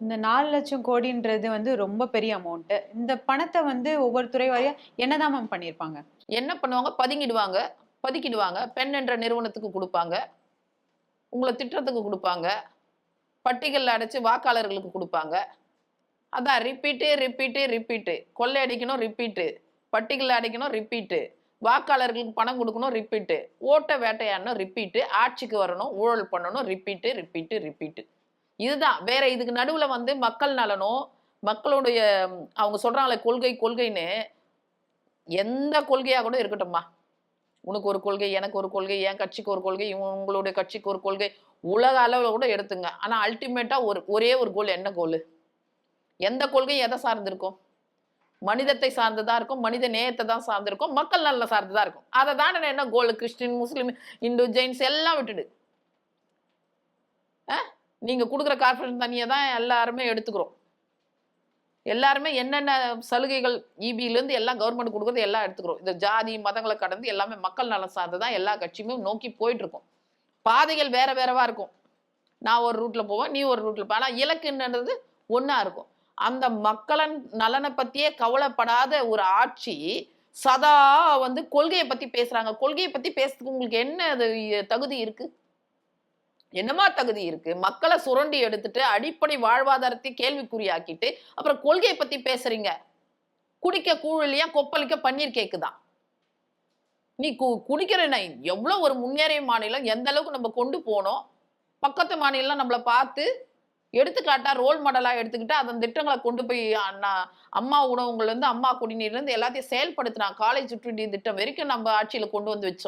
இந்த நாலு லட்சம் கோடின்றது வந்து ரொம்ப பெரிய அமௌண்ட் இந்த பணத்தை வந்து ஒவ்வொரு துறை வாரியா என்னதான் மேம் பண்ணியிருப்பாங்க? என்ன பண்ணுவாங்க? பதுங்கிடுவாங்க. பதுக்கிடுவாங்க. பெண் என்ற நிறுவனத்துக்கு கொடுப்பாங்க. உங்களை திட்டத்துக்கு கொடுப்பாங்க. பட்டிகளில் அடைச்சி வாக்காளர்களுக்கு கொடுப்பாங்க. அதான் ரிப்பீட்டு ரிப்பீட்டு ரிப்பீட்டு கொள்ளை அடிக்கணும் ரிப்பீட்டு பட்டிகளில் அடைக்கணும் ரிப்பீட்டு வாக்காளர்களுக்கு பணம் கொடுக்கணும் ரிப்பீட்டு ஓட்டை வேட்டையாடணும் ரிப்பீட்டு ஆட்சிக்கு வரணும் ஊழல் பண்ணணும் ரிப்பீட்டு ரிப்பீட்டு ரிப்பீட்டு இதுதான். வேற இதுக்கு நடுவில் வந்து மக்கள் நலனும் மக்களுடைய அவங்க சொல்கிறாங்களே கொள்கை கொள்கைன்னு எந்த கொள்கையாக கூட இருக்கட்டும்மா. உனக்கு ஒரு கொள்கை எனக்கு ஒரு கொள்கை என் கட்சிக்கு ஒரு கொள்கை உங்களுடைய கட்சிக்கு ஒரு கொள்கை உலக அளவில் கூட எடுத்துங்க. ஆனால் அல்டிமேட்டாக ஒரு ஒரே ஒரு கோல் என்ன கோல் எந்த கொள்கையும் எதை சார்ந்திருக்கும்? மனிதத்தை சார்ந்ததாக இருக்கும் மனித நேயத்தை தான் சார்ந்திருக்கும் மக்கள் நல்ல சார்ந்ததாக இருக்கும். அதை தானே என்ன கோல் கிறிஸ்டின் முஸ்லீம் இந்து ஜெயின்ஸ் எல்லாம் விட்டுடு. நீங்கள் கொடுக்குற கார்பரேஷன் தண்ணியை தான் எல்லாருமே எடுத்துக்கிறோம். எல்லாருமே என்னென்ன சலுகைகள் இபியிலேருந்து எல்லாம் கவர்மெண்ட் கொடுக்குறது எல்லாம் எடுத்துக்கிறோம். இந்த ஜாதி மதங்களை கடந்து எல்லாமே மக்கள் நலம் சார்ந்து தான் எல்லா கட்சியுமே நோக்கி போயிட்டுருக்கோம். பாதைகள் வேற வேறவா இருக்கும். நான் ஒரு ரூட்டில் போவேன் நீ ஒரு ரூட்டில் போவேன் ஆனால் இலக்குன்றது ஒன்றா இருக்கும். அந்த மக்களின் நலனை பற்றியே கவலைப்படாத ஒரு ஆட்சி சதா வந்து கொள்கையை பற்றி பேசுகிறாங்க கொள்கையை பற்றி பேசுறதுக்கு உங்களுக்கு என்ன அது தகுதி இருக்குது என்னமா தகுதி இருக்கு? மக்களை சுரண்டி எடுத்துட்டு அடிப்படை வாழ்வாதாரத்தை கேள்விக்குறியாக்கிட்டு அப்புறம் கொள்கையை பத்தி பேசுறீங்க. குடிக்க கூழலியா கொப்பளிக்க பன்னீர் கேக்குதான் நீ கு குடிக்கிற எவ்வளோ ஒரு முன்னேறிய மாநிலம் எந்த அளவுக்கு நம்ம கொண்டு போனோம்? பக்கத்து மாநிலம் நம்மளை பார்த்து எடுத்துக்காட்டா ரோல் மாடலாக எடுத்துக்கிட்டு அதன் திட்டங்களை கொண்டு போய் அண்ணா அம்மா உணவுங்கள்லேருந்து அம்மா குடிநீர்லேருந்து எல்லாத்தையும் செயல்படுத்தினா காலேஜ் சுற்றுடி திட்டம் வரைக்கும் நம்ம ஆட்சியில் கொண்டு வந்து வச்சோம்.